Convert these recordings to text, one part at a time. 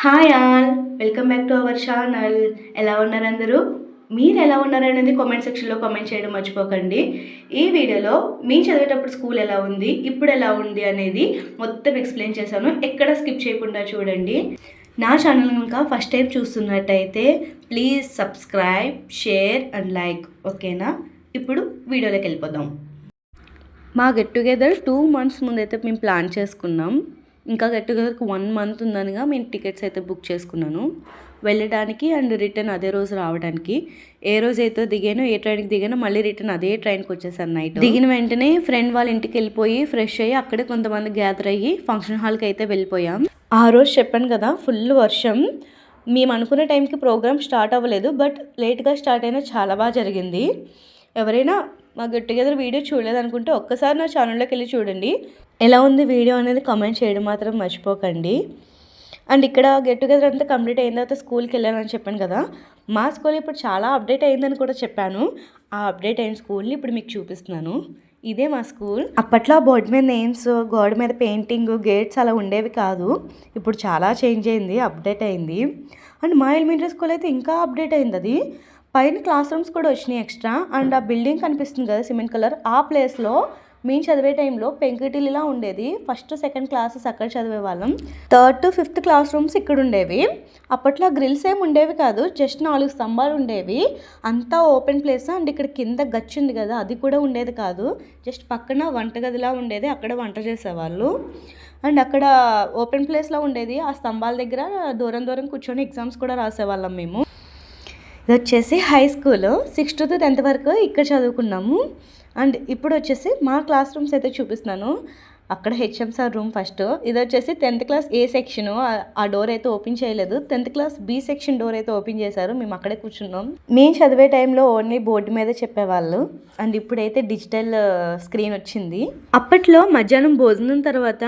Hi all welcome back to our channel. ఎలా ఉన్నారు అందరూ? మీరు ఎలా ఉన్నారు అనేది కామెంట్ సెక్షన్లో కామెంట్ చేయడం మర్చిపోకండి. ఈ వీడియోలో మీ చదివేటప్పుడు స్కూల్ ఎలా ఉంది ఇప్పుడు ఎలా ఉంది అనేది మొత్తం ఎక్స్ప్లెయిన్ చేశాను. ఎక్కడ స్కిప్ చేయకుండా చూడండి. నా ఛానల్ ఇంకా ఫస్ట్ టైం చూస్తున్నట్టయితే please subscribe share and like. ఓకేనా? ఇప్పుడు వీడియోలోకి వెళ్ళిపోదాం. మా గెట్ టుగెదర్ టూ మంత్స్ ముందైతే మేము ప్లాన్ చేసుకున్నాం. ఇంకా గెట్ టుగెదర్కి వన్ మంత్ ఉందనిగా మేము టికెట్స్ అయితే బుక్ చేసుకున్నాను. వెళ్ళడానికి అండ్ రిటర్న్ అదే రోజు రావడానికి. ఏ రోజు అయితే దిగానో ఏ ట్రైన్కి దిగానో మళ్ళీ రిటర్న్ అదే ట్రైన్కి వచ్చేసాను నైట్ దిగిన వెంటనే ఫ్రెండ్ వాళ్ళ ఇంటికి వెళ్ళిపోయి ఫ్రెష్ అయ్యి అక్కడే కొంతమంది గ్యాదర్ అయ్యి ఫంక్షన్ హాల్కి అయితే వెళ్ళిపోయాం. ఆ రోజు చెప్పాను కదా ఫుల్ వర్షం. మేము అనుకున్న టైంకి ప్రోగ్రామ్ స్టార్ట్ అవ్వలేదు బట్ లేట్గా స్టార్ట్ అయినా చాలా బాగా జరిగింది. ఎవరైనా మా గెట్ టుగెదర్ వీడియో చూడలేదనుకుంటే ఒక్కసారి నా ఛానల్లోకి వెళ్ళి చూడండి. ఎలా ఉంది వీడియో అనేది కామెంట్ చేయడం మాత్రం మర్చిపోకండి. అండ్ ఇక్కడ గెట్ టుగెదర్ అంతా కంప్లీట్ అయిన తర్వాత స్కూల్కి వెళ్ళానని చెప్పాను కదా మా స్కూల్ ఇప్పుడు చాలా అప్డేట్ అయిందని కూడా చెప్పాను. ఆ అప్డేట్ అయిన స్కూల్ని ఇప్పుడు మీకు చూపిస్తున్నాను. ఇదే మా స్కూల్. అప్పట్లో బోర్డు మీద నేమ్స్ గోడ మీద పెయింటింగ్ గేట్స్ అలా ఉండేవి కాదు. ఇప్పుడు చాలా చేంజ్ అయింది అప్డేట్ అయింది. అండ్ మా ఎలిమెంటరీ స్కూల్ అయితే ఇంకా అప్డేట్ అయింది అది. పైన క్లాస్ రూమ్స్ కూడా వచ్చినాయి ఎక్స్ట్రా. అండ్ ఆ బిల్డింగ్ కనిపిస్తుంది కదా సిమెంట్ కలర్. ఆ ప్లేస్లో మేము చదివే టైంలో పెంకుటిల్లా ఉండేది. ఫస్ట్ సెకండ్ క్లాసెస్ అక్కడ చదివే వాళ్ళం. Third to fifth class rooms ఇక్కడ ఉండేవి. అప్పట్లో గ్రిల్స్ ఏమి ఉండేవి కాదు. జస్ట్ నాలుగు స్తంభాలు ఉండేవి. అంతా ఓపెన్ ప్లేస్ అండ్ ఇక్కడ కింద గచ్చు ఉంది కదా అది కూడా ఉండేది కాదు. జస్ట్ పక్కన వంటగదిలా ఉండేది. అక్కడ వంట చేసేవాళ్ళు. అండ్ అక్కడ ఓపెన్ ప్లేస్లో ఉండేది. ఆ స్తంభాల దగ్గర దూరం దూరం కూర్చొని ఎగ్జామ్స్ కూడా రాసేవాళ్ళం మేము. ఇది వచ్చేసి high school sixth to tenth వరకు ఇక్కడ చదువుకున్నాము. అండ్ ఇప్పుడు వచ్చేసి మా క్లాస్ రూమ్స్ అయితే చూపిస్తున్నాను. అక్కడ హెచ్ఎం సార్ రూమ్ ఫస్ట్. ఇది వచ్చేసి టెన్త్ క్లాస్ ఏ సెక్షన్ ఆ డోర్ అయితే ఓపెన్ చేయలేదు. Tenth class B section door అయితే ఓపెన్ చేశారు. మేము అక్కడే కూర్చున్నాం. మేము చదివే టైంలో ఓన్లీ బోర్డు మీద చెప్పేవాళ్ళు. అండ్ ఇప్పుడైతే డిజిటల్ స్క్రీన్ వచ్చింది. అప్పట్లో మధ్యాహ్నం భోజనం తర్వాత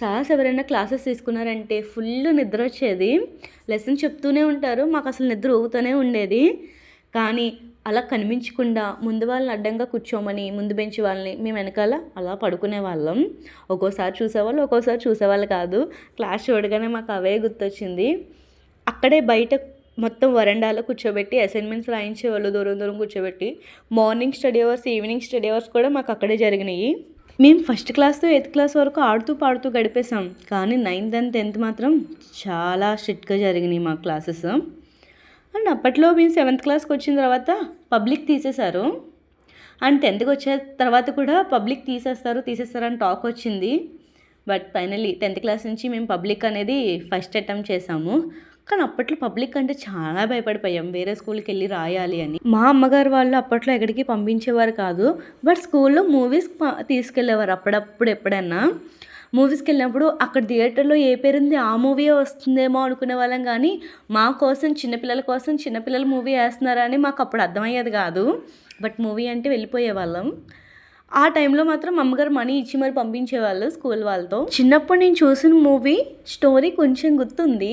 సార్స్ ఎవరైనా క్లాసెస్ తీసుకున్నారంటే ఫుల్ నిద్ర వచ్చేది. లెసన్ చెప్తూనే ఉంటారు. మాకు అసలు నిద్ర ఊగుతూనే ఉండేది. కానీ అలా కనిపించకుండా ముందు వాళ్ళని అడ్డంగా కూర్చోమని ముందు బెంచ్ వాళ్ళని మేము వెనకాల అలా పడుకునే వాళ్ళం. ఒక్కోసారి చూసేవాళ్ళు ఒక్కోసారి చూసేవాళ్ళు కాదు. క్లాస్ చూడగానే మాకు అవే గుర్తొచ్చింది. అక్కడే బయట మొత్తం వరండాలో కూర్చోబెట్టి అసైన్మెంట్స్ రాయించేవాళ్ళు దూరం దూరం కూర్చోబెట్టి morning study hours evening study hours కూడా మాకు అక్కడే జరిగినాయి. మేము ఫస్ట్ క్లాస్తో ఎయిత్ క్లాస్ వరకు ఆడుతూ పాడుతూ గడిపేశాం. కానీ నైన్త్ అండ్ టెన్త్ మాత్రం చాలా స్ట్రిక్ట్గా జరిగినాయి మా క్లాసెస్ అండ్ అప్పట్లో మేము సెవెంత్ క్లాస్కి వచ్చిన తర్వాత పబ్లిక్ తీసేశారు. అండ్ టెన్త్కి వచ్చే తర్వాత కూడా పబ్లిక్ తీసేస్తారు తీసేస్తారు అని టాక్ వచ్చింది. బట్ ఫైనలీ టెన్త్ క్లాస్ నుంచి మేము పబ్లిక్ అనేది ఫస్ట్ అటెంప్ట్ చేసాము కానీ అప్పట్లో పబ్లిక్ అంటే చాలా భయపడిపోయాం. వేరే స్కూల్కి వెళ్ళి రాయాలి అని. మా అమ్మగారు వాళ్ళు అప్పట్లో ఎక్కడికి పంపించేవారు కాదు. బట్ స్కూల్లో మూవీస్ తీసుకెళ్ళేవారు అప్పుడప్పుడు ఎప్పుడన్నా. మూవీస్కి వెళ్ళినప్పుడు అక్కడ థియేటర్లో ఏ పేరుంది ఆ మూవీ వస్తుందేమో అనుకునే వాళ్ళం కానీ మా కోసం చిన్నపిల్లల కోసం చిన్నపిల్లల మూవీ వేస్తున్నారని మాకు అప్పుడు అర్థమయ్యేది కాదు. బట్ మూవీ అంటే వెళ్ళిపోయే వాళ్ళం. ఆ టైంలో మాత్రం అమ్మగారు మనీ ఇచ్చి మరి పంపించేవాళ్ళు స్కూల్ వాళ్ళతో. చిన్నప్పుడు నేను చూసిన మూవీ స్టోరీ కొంచెం గుర్తుంది.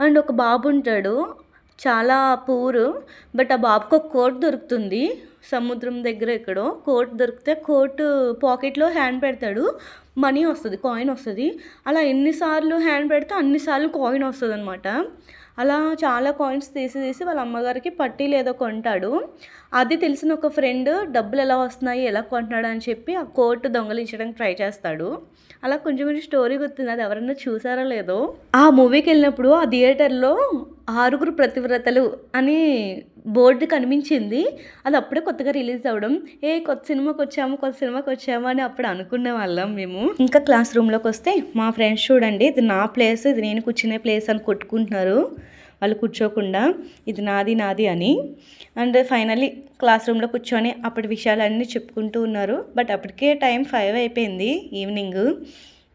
అండ్ ఒక బాబు ఉంటాడు చాలా పూర్ బట్ ఆ బాబుకు ఒక కోట్ దొరుకుతుంది. సముద్రం దగ్గర ఎక్కడో కోట్ దొరికితే కోట్ పాకెట్లో హ్యాండ్ పెడతాడు. మనీ వస్తుంది కాయిన్ వస్తుంది. అలా ఎన్నిసార్లు హ్యాండ్ పెడితే అన్నిసార్లు కాయిన్ వస్తుంది అనమాట అలా చాలా కాయిన్స్ తీసి తీసి వాళ్ళ అమ్మగారికి పట్టీలు ఏదో కొంటాడు. అది తెలిసిన ఒక ఫ్రెండ్ డబ్బులు ఎలా వస్తున్నాయి? ఎలా కొంటున్నాడు? అని చెప్పి ఆ కోట్ దొంగలించడానికి ట్రై చేస్తాడు. అలా కొంచెం కొంచెం స్టోరీ గుర్తుంది. అది ఎవరన్నా చూసారో లేదో. ఆ మూవీకి వెళ్ళినప్పుడు ఆ థియేటర్లో ఆరుగురు ప్రతివ్రతలు అని బోర్డు కనిపించింది. అది అప్పుడే కొత్తగా రిలీజ్ అవ్వడం ఏ కొత్త సినిమాకి వచ్చాము కొత్త సినిమాకి వచ్చాము అని అప్పుడు అనుకునే వాళ్ళం మేము. ఇంకా క్లాస్ రూమ్లోకి వస్తే మా ఫ్రెండ్స్ చూడండి ఇది నా ప్లేస్ ఇది నేను కూర్చునే ప్లేస్ అని కొట్టుకుంటున్నారు. వాళ్ళు కూర్చోకుండా ఇది నాది నాది అని. అండ్ ఫైనల్లీ క్లాస్ రూమ్లో కూర్చొని అప్పటి విషయాలన్నీ చెప్పుకుంటూ ఉన్నారు. బట్ అప్పటికే టైం ఫైవ్ అయిపోయింది ఈవినింగ్.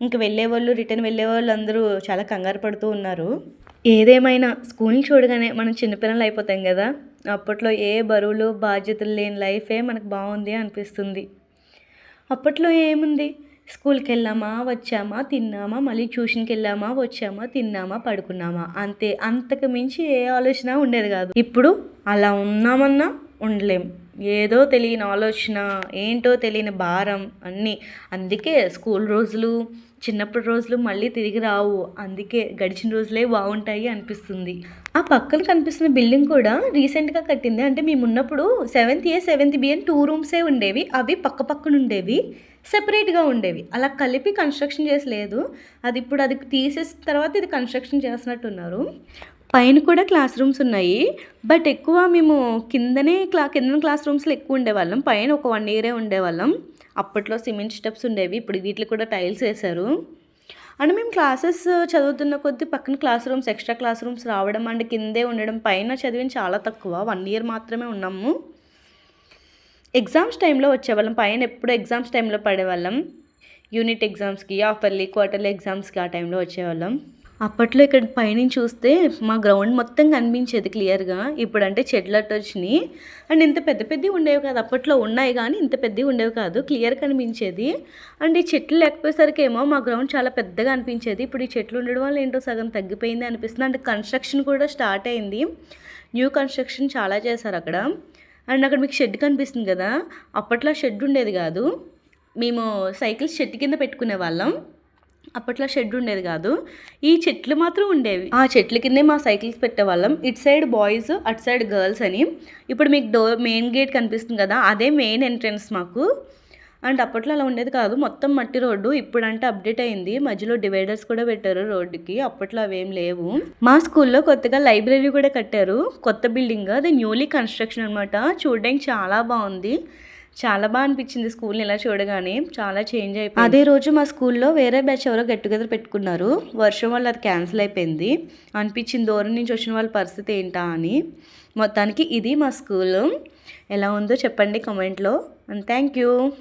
ఇంక వెళ్ళే వాళ్ళు రిటర్న్ వెళ్ళే వాళ్ళు అందరూ చాలా కంగారు పడుతూ ఉన్నారు. ఏదేమైనా స్కూల్ని చూడగానే మనం చిన్నపిల్లలు అయిపోతాం కదా అప్పట్లో ఏ బరువులు బాధ్యతలు లేని లైఫే మనకు బాగుంది అనిపిస్తుంది. అప్పట్లో ఏముంది? స్కూల్కి వెళ్ళామా వచ్చామా తిన్నామా మళ్ళీ ట్యూషన్కి వెళ్ళామా వచ్చామా తిన్నామా పడుకున్నామా? అంతే అంతకు మించి ఏ ఆలోచన ఉండేది కాదు. ఇప్పుడు అలా ఉన్నామన్నా ఉండలేం. ఏదో తెలియని ఆలోచన ఏంటో తెలియని భారం అన్నీ. అందుకే స్కూల్ రోజులు చిన్నప్పటి రోజులు మళ్ళీ తిరిగి రావు. అందుకే గడిచిన రోజులే బాగుంటాయి అనిపిస్తుంది. ఆ పక్కన కనిపిస్తున్న బిల్డింగ్ కూడా రీసెంట్గా కట్టింది. అంటే మేము ఉన్నప్పుడు సెవెంత్ ఏ సెవెంత్ బి అని టూ రూమ్సే ఉండేవి. అవి పక్క పక్కన ఉండేవి. సెపరేట్గా ఉండేవి. అలా కలిపి కన్స్ట్రక్షన్ చేసి లేదు అది ఇప్పుడు అది తీసేసిన తర్వాత ఇది కన్స్ట్రక్షన్ చేస్తున్నట్టున్నారు. పైన కూడా క్లాస్ రూమ్స్ ఉన్నాయి. బట్ ఎక్కువ మేము కిందనే క్లా కింద క్లాస్ రూమ్స్లో ఎక్కువ ఉండేవాళ్ళం. పైన ఒక వన్ ఇయరే ఉండేవాళ్ళం. అప్పట్లో సిమెంట్ స్టెప్స్ ఉండేవి. ఇప్పుడు వీటికి కూడా టైల్స్ వేశారు. అండ్ మేము క్లాసెస్ చదువుతున్న కొద్దీ పక్కన class rooms extra class rooms రావడం అండ్ కిందే ఉండడం పైన చదివిన చాలా తక్కువ. వన్ ఇయర్ మాత్రమే ఉన్నాము. ఎగ్జామ్స్ టైంలో వచ్చేవాళ్ళం. పైన ఎప్పుడు ఎగ్జామ్స్ టైంలో పడేవాళ్ళం. యూనిట్ ఎగ్జామ్స్కి హాఫర్లీ క్వార్టర్లీ ఎగ్జామ్స్కి ఆ టైంలో వచ్చేవాళ్ళం. అప్పట్లో ఇక్కడ పైనుంచి చూస్తే మా గ్రౌండ్ మొత్తం కనిపించేది క్లియర్గా ఇప్పుడంటే చెట్లు అట్టు వచ్చినాయి అండ్ ఇంత పెద్ద పెద్దవి ఉండేవి కాదు. అప్పట్లో ఉన్నాయి కానీ ఇంత పెద్దవి ఉండేవి కాదు. క్లియర్ కనిపించేది. అండ్ ఈ చెట్లు లేకపోయేసరికి ఏమో మా గ్రౌండ్ చాలా పెద్దగా అనిపించేది. ఇప్పుడు ఈ చెట్లు ఉండడం వల్ల ఏంటో సగం తగ్గిపోయింది అనిపిస్తుంది. అండ్ కన్స్ట్రక్షన్ కూడా స్టార్ట్ అయింది. న్యూ కన్స్ట్రక్షన్ చాలా చేశారు అక్కడ. అండ్ అక్కడ మీకు షెడ్ కనిపిస్తుంది కదా. అప్పట్లో షెడ్ ఉండేది కాదు. మేము సైకిల్స్ షెడ్ కింద పెట్టుకునే వాళ్ళం. అప్పట్లో షెడ్ ఉండేది కాదు. ఈ చెట్లు మాత్రం ఉండేవి. ఆ చెట్ల కిందే మా సైకిల్స్ పెట్టేవాళ్ళం. ఇటు సైడ్ బాయ్స్ అటు సైడ్ గర్ల్స్ అని. ఇప్పుడు మీకు డోర్ మెయిన్ గేట్ కనిపిస్తుంది కదా అదే మెయిన్ ఎంట్రన్స్ మాకు. అండ్ అప్పట్లో అలా ఉండేది కాదు. మొత్తం మట్టి రోడ్డు ఇప్పుడంటే అప్డేట్ అయింది. మధ్యలో డివైడర్స్ కూడా పెట్టారు రోడ్డుకి. అప్పట్లో అవేం లేవు. మా స్కూల్లో కొత్తగా లైబ్రరీ కూడా కట్టారు. కొత్త బిల్డింగ్. అది న్యూలీ కన్స్ట్రక్షన్ అనమాట చూడడానికి చాలా బాగుంది. చాలా బాగా అనిపించింది స్కూల్ని ఇలా చూడగానే. చాలా చేంజ్ అయిపోయింది. అదే రోజు మా స్కూల్లో వేరే బ్యాచ్ ఎవరో గెట్ టుగెదర్ పెట్టుకున్నారు. వర్షం వల్ల అది క్యాన్సిల్ అయిపోయింది. అనిపించింది దూరం నుంచి వచ్చిన వాళ్ళ పరిస్థితి ఏంటా అని. మొత్తానికి ఇది మా స్కూల్. ఎలా ఉందో చెప్పండి కామెంట్లో. And thank you.